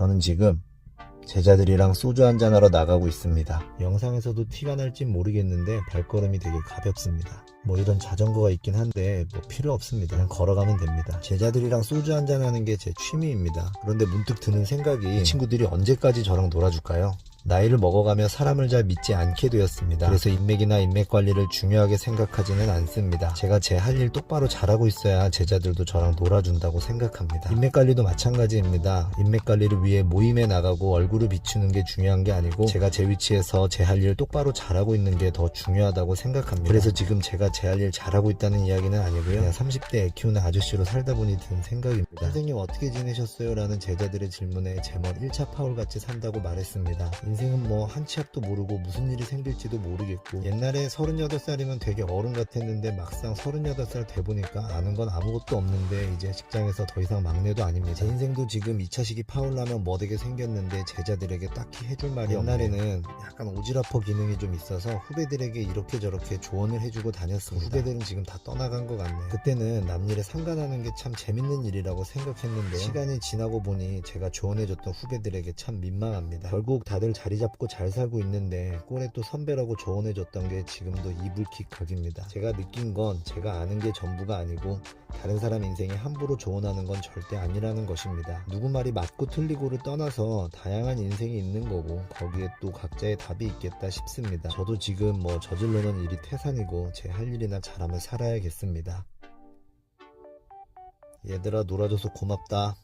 저는 지금 제자들이랑 소주 한잔하러 나가고 있습니다. 영상에서도 티가 날진 모르겠는데 발걸음이 되게 가볍습니다. 뭐 이런 자전거가 있긴 한데 뭐 필요 없습니다. 그냥 걸어가면 됩니다. 제자들이랑 소주 한잔하는 게 제 취미입니다. 그런데 문득 드는 생각이 이 친구들이 언제까지 저랑 놀아줄까요? 나이를 먹어가며 사람을 잘 믿지 않게 되었습니다. 그래서 인맥이나 인맥 관리를 중요하게 생각하지는 않습니다. 제가 제 할 일 똑바로 잘하고 있어야 제자들도 저랑 놀아준다고 생각합니다. 인맥 관리도 마찬가지입니다. 인맥 관리를 위해 모임에 나가고 얼굴을 비추는 게 중요한 게 아니고 제가 제 위치에서 제 할 일 똑바로 잘하고 있는 게 더 중요하다고 생각합니다. 그래서 지금 제가 제 할 일 잘하고 있다는 이야기는 아니고요. 그냥 30대 애 키우는 아저씨로 살다 보니 든 생각입니다. 선생님 어떻게 지내셨어요? 라는 제자들의 질문에 제멋 1차 파울 같이 산다고 말했습니다. 인생은 뭐 한 치 앞도 모르고 무슨 일이 생길지도 모르겠고 옛날에 38살이면 되게 어른 같았는데 막상 38살 돼보니까 아는 건 아무것도 없는데 이제 직장에서 더 이상 막내도 아닙니다. 제 인생도 지금 2차 시기 파울 나면 뭐되게 생겼는데 제자들에게 딱히 해줄 말이 옛날에는 약간 오지라퍼 기능이 좀 있어서 후배들에게 이렇게 저렇게 조언을 해주고 다녔습니다. 후배들은 지금 다 떠나간 것 같네요. 그때는 남일에 상관하는 게 참 재밌는 일이라고 생각했는데 시간이 지나고 보니 제가 조언해줬던 후배들에게 참 민망합니다. 결국 다들 자리 잡고 잘 살고 있는데 꼴에 또 선배라고 조언해줬던 게 지금도 이불킥 각입니다. 제가 느낀 건 제가 아는 게 전부가 아니고 다른 사람 인생에 함부로 조언하는 건 절대 아니라는 것입니다. 누구 말이 맞고 틀리고를 떠나서 다양한 인생이 있는 거고 거기에 또 각자의 답이 있겠다 싶습니다. 저도 지금 뭐 저질러놓은 일이 태산이고 제 할 일이나 잘하면 살아야겠습니다. 얘들아 놀아줘서 고맙다.